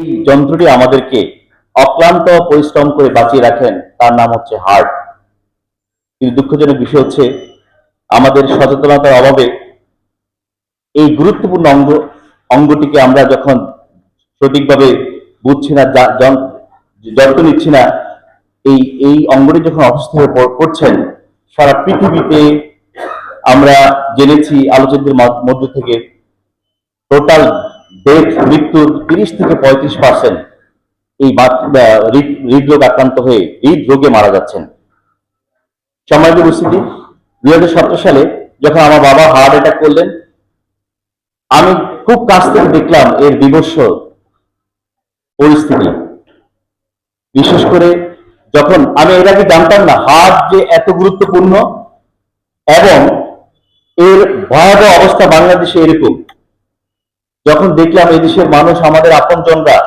যন্ত্রটি আমাদেরকে অক্লান্ত পরিশ্রম করে বাঁচিয়ে রাখেন, তার নাম হচ্ছে হার্ট। কিন্তু দুঃখজনক বিষয় হচ্ছে, আমাদের সচেতনতার অভাবে এই গুরুত্বপূর্ণ অঙ্গ, অঙ্গটিকে আমরা যখন সঠিকভাবে বুঝছি না যত্ন নিচ্ছি না, এই এই অঙ্গটি যখন অসুস্থ হয়ে পড়- পড়ছেন, সারা পৃথিবীতে আমরা জেনেছি আলোচকদের মধ্য থেকে, টোটাল ডেথ মৃত্যুর তিরিশ থেকে পঁয়ত্রিশ পার্সেন্ট এই হৃদ- হৃদরোগ আক্রান্ত হয়ে হৃদরোগে মারা যাচ্ছেন। সম্মানিত উপস্থিতি, দুই হাজার সতেরো সালে যখন আমার বাবা হার্ট অ্যাটাক করলেন, আমি খুব কাছ থেকে দেখলাম এর বিভৎস পরিস্থিতি। বিশেষ করে যখন আমি এর আগে জানতাম না হার্ট যে এত গুরুত্বপূর্ণ এবং এর ভয়াবহ অবস্থা বাংলাদেশে এরকম যখন দেখলাম এদেশের মানুষ আমাদের আপনজনরা,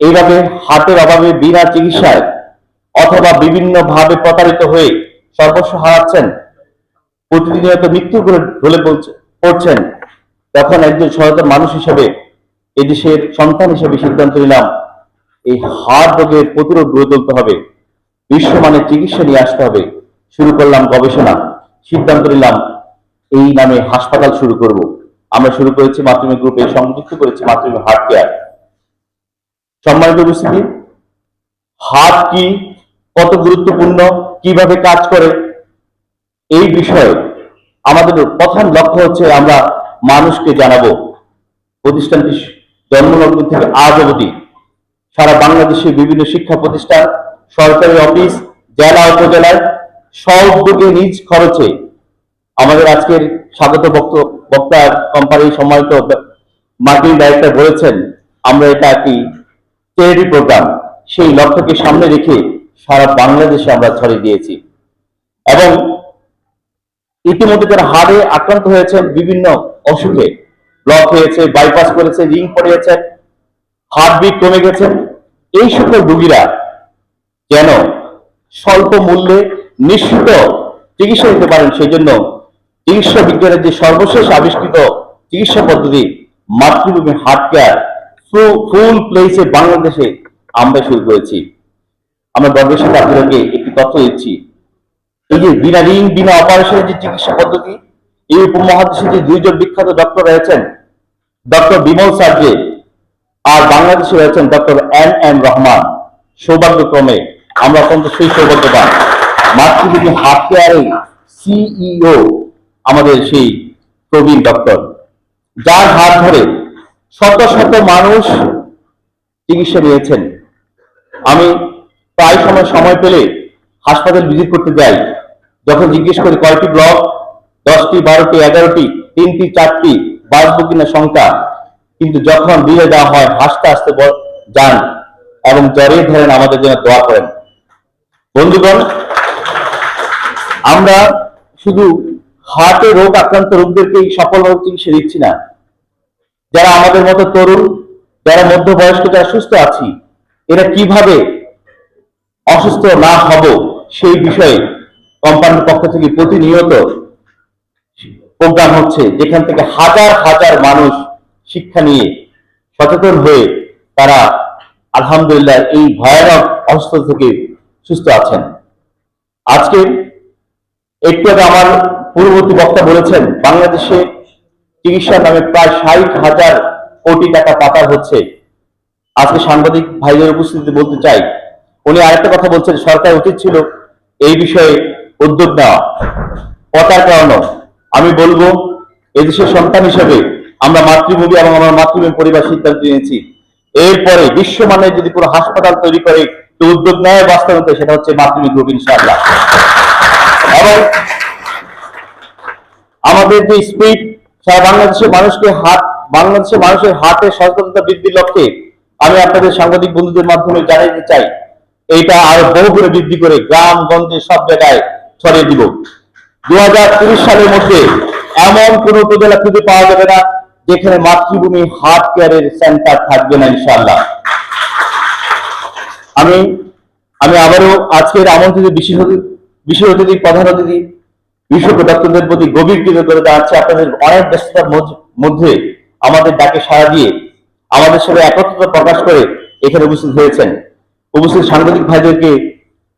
এইভাবে হার্টের অভাবে বিনা চিকিৎসায় অথবা বিভিন্ন ভাবে প্রতারিত হয়ে সর্বস্ব হারাচ্ছেন, প্রতিনিয়ত মৃত্যু ঢলে পড়ছেন তখন একজন সচেতন মানুষ হিসেবে এদেশের সন্তান হিসেবে সিদ্ধান্ত নিলাম, এই হার্ট রোগের প্রতিরোধ গড়ে তুলতে হবে বিশ্বমানের চিকিৎসা নিয়ে আসতে হবে, শুরু করলাম গবেষণা, সিদ্ধান্ত নিলাম, এই নামে হাসপাতাল শুরু করব। আমরা শুরু করেছি মাতৃভূমি গ্রুপে সংযুক্ত করেছি মাতৃভূমি হার্ট কেয়ার সম্মানিত উপস্থিতি হার্ট কি, কত গুরুত্বপূর্ণ, কীভাবে কাজ করে, এই বিষয়ে আমাদের প্রধান লক্ষ্য হচ্ছে আমরা মানুষকে জানাব। প্রতিষ্ঠানটি জন্মলগ্ন থেকে আজ অবধি সারা বাংলাদেশের বিভিন্ন শিক্ষা প্রতিষ্ঠান, সরকারি অফিস, জেলা উপজেলায় সউদ্যোগে নিজ খরচে আমাদের আজকের স্বাগত বক্ত- বক্তা কোম্পানির সম্মানিত মার্কেটিং ডাইরেক্টর বলেছেন, আমরা এটা একটি চ্যারিটি প্রোগ্রাম সেই লক্ষ্যকে সামনে রেখে সারা বাংলাদেশে আমরা ছড়িয়ে দিয়েছি। এবং ইতিমধ্যে যারা হাড়ে আক্রান্ত হয়েছেন বিভিন্ন অসুখে ব্লক হয়েছে বাইপাস করেছে রিং পড়িয়েছে হার্টবিট কমে গেছে, এই সকল রোগীরা যেন স্বল্প মূল্যে নিশ্চিত চিকিৎসা নিতে পারেন সেই জন্য চিকিৎসা বিজ্ঞানের যে সর্বশেষ আবিষ্কৃত চিকিৎসা পদ্ধতি, মাতৃভূমি হার্ট কেয়ার ফুল প্লেসে বাংলাদেশে আমরা শুরু করেছি। আমরা গর্বের সাথে আপনাদেরকে একটি তথ্য দিচ্ছি। এই যে বিনা রিং বিনা অপারেশনের যে চিকিৎসা পদ্ধতি, এই উপমহাদেশে যে দুইজন বিখ্যাত ডক্টর রয়েছেন ডক্টর বিমল সার্জে আর বাংলাদেশে রয়েছেন ডক্টর এন এম রহমান। সৌভাগ্যক্রমে আমরা অত্যন্ত সেই সৌভাগ্যবান মাতৃভূমি হার্ট কেয়ারে সিইও আমাদের সেই প্রবীণ ডক্টর। যার হাত ধরে শত শত মানুষ চিকিৎসা নিয়েছেন। আমি প্রায় সময় সময় পেলে হাসপাতাল ভিজিট করতে যাই। যখন জিজ্ঞেস করি, কয়টি ব্লক? দশটি, বারোটি, এগারোটি, তিনটি, চারটি? বাঁচবো কিনা সংখ্যা কিন্তু যখন বিলে দেওয়া হয়, হাসতে হাসতে যান এবং জ্বরে ধরেন, আমাদের জন্য দোয়া করেন। বন্ধুগণ, আমরা শুধু হার্টে রোগ আক্রান্ত রোগদেরকেই সফলভাবে চিকিৎসা দিচ্ছি না। যারা আমাদের মতো তরুণ, যারা মধ্যবয়স্ক, যারা সুস্থ আছি, এরা কীভাবে অসুস্থ না হব সেই বিষয়ে কোম্পানির পক্ষ থেকে প্রতিনিয়ত প্রোগ্রাম হচ্ছে, যেখান থেকে হাজার হাজার মানুষ শিক্ষা নিয়ে সচেতন হয়ে তারা আলহামদুলিল্লাহ এই ভয়ানক অসুস্থ থেকে সুস্থ আছেন। আজকে একটু আমার পূর্ববর্তী বক্তা বলেছেন, বাংলাদেশে চিকিৎসার নামে প্রায় ষাট হাজার কোটি টাকা পাচার হচ্ছে। আজকে সাংবাদিক ভাইদের উপস্থিতিতে বলতে চাই, উনি আরেকটা কথা বলছেন সরকার উচিত ছিল, এই বিষয়ে উদ্যোগ নেওয়া। কথার কারণ আমি বলব, এদেশের সন্তান হিসেবে আমরা মাতৃভূমি এবং আমার মাতৃভূমি পরিবার সিদ্ধান্ত নিয়েছি। এরপরে বিশ্বমানের যদি কোনো হাসপাতাল তৈরি করে কেউ উদ্যোগ নেয় বাস্তবায়িত সেটা হচ্ছে মাতৃভূমি গ্রুপ ইনশাআল্লাহ। এবং আমাদের যে স্পিড সারা বাংলাদেশের মানুষকে হাত, বাংলাদেশের মানুষের হাতে সচেতনতা বৃদ্ধির লক্ষ্যে আমি আপনাদের সাংবাদিক বন্ধুদের মাধ্যমে জানাতে চাই। এইটা আরও বহু করে বৃদ্ধি করে গ্রাম গঞ্জে সব জায়গায় ছড়িয়ে দিব। দু সালের মধ্যে এমন কোন উপজেলা খুঁজে পাওয়া যাবে না যেখানে মাতৃভূমি হার্ট কেয়ারের সেন্টার থাকবে না, ইনশাআল্লাহ। আমি আমি আবারও আজকের আমন্ত্রিত বিশেষ অতিথি বিশেষ অতিথি, প্রধান অতিথি ডক্টরদের প্রতি গভীর কৃতজ্ঞতা জানাচ্ছি, আপনাদের অনেক ব্যস্ততার মধ্যে আমাদের ডাকে সাড়া দিয়ে আমাদের সাথে একত্রতা প্রকাশ করে এখানে উপস্থিত হয়েছেন। উপস্থিত সাংবাদিক ভাইদেরকে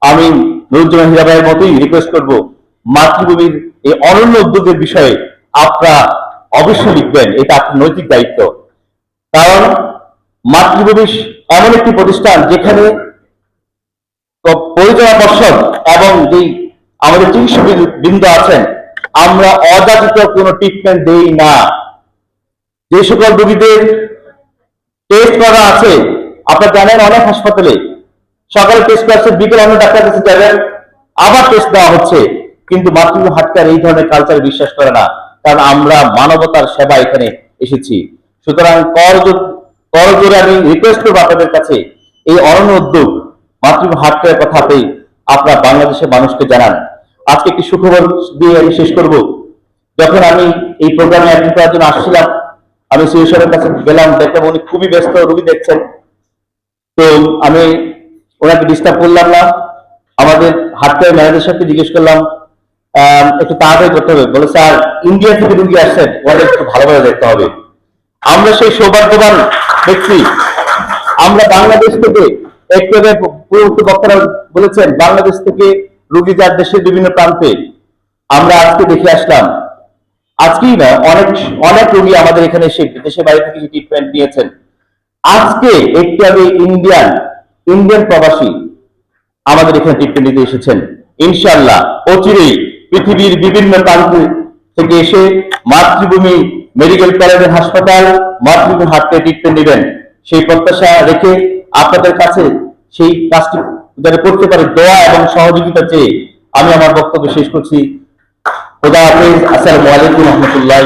আমি নুরুজ্জামান হীরাবাইয়ের মতোই রিকোয়েস্ট করব, মাতৃভূমির এই অনন্য উদ্যোগের বিষয়ে আপনারা অবশ্যই লিখবেন, এটা আপনার নৈতিক দায়িত্ব। কারণ মাতৃভূমি এমন একটি প্রতিষ্ঠান যেখানে পরিচালনা পর্ষদ এবং যেই আমাদের চিকিৎসক বৃন্দ আছেন, আমরা অযাচিত কোনো ট্রিটমেন্ট দেই না। যে সকল রোগীদের টেস্ট করা আছে, আপনারা জানেন অনেক হাসপাতালে সকালে টেস্ট করা করছে বিকেল অন্য ডাক্তার কাছে যাবেন, আবার টেস্ট দেওয়া হচ্ছে, কিন্তু মাতৃভূমি হাটকার এই ধরনের কালচার বিশ্বাস করে না, কারণ আমরা মানবতার সেবা এখানে এসেছি। সুতরাং কর কর জোরে আমি রিকোয়েস্ট করব আপনাদের কাছে, এই অরণ্য উদ্যোগ মাতৃভূমি হাটকারের কথাতেই আপনারা বাংলাদেশের মানুষকে জানান। আজকে একটি সুখবর দিয়ে আমি শেষ করব। যখন আমি এই প্রোগ্রামে অ্যাটেন্ড করার জন্য আসছিলাম, আমি সিএসরের কাছে গেলাম, দেখলাম উনি খুবই ব্যস্ত, রুগী দেখছেন। তো আমি ওনাকে ডিস্টার্ব করলাম না। আমাদের হাটকারের ম্যানেজার সাথে জিজ্ঞেস করলাম একটু তাড়াতাড়ি করতে হবে। বলে, স্যার ইন্ডিয়া থেকে রুগী আসছেন, ওনাদের একটু ভালোভাবে দেখতে হবে। আমরা সেই সৌভাগ্যবান ব্যক্তি। আমরা বাংলাদেশ থেকে একটু পূর্ববর্তী বক্তারা বলেছেন, বাংলাদেশ থেকে রুগী যার দেশের বিভিন্ন প্রান্তে। আমরা আজকে দেখে আসলাম, আজকেই না, অনেক অনেক রোগী আমাদের এখানে এসে দেশের বাইরে থেকে ট্রিটমেন্ট নিয়েছেন। আজকে একটু আগে ইন্ডিয়ান ইন্ডিয়ান প্রবাসী আমাদের এখানে ট্রিটমেন্ট নিতে এসেছেন। ইনশাল্লাহ অচিরেই পৃথিবীর বিভিন্ন প্রান্ত থেকে এসে মাতৃভূমি মেডিকেল কলেজ হাসপাতাল, মাতৃভূমি হাটকে ট্রিটমেন্ট নেবেন। সেই প্রত্যাশা রেখে আপনাদের কাছে সেই কাজটি যারা করতে পারে দোয়া এবং সহযোগিতা চেয়ে আমি আমার বক্তব্য শেষ করছি। খোদা হাফিজ, আসসালামু আলাইকুম রহমতুল্লাহ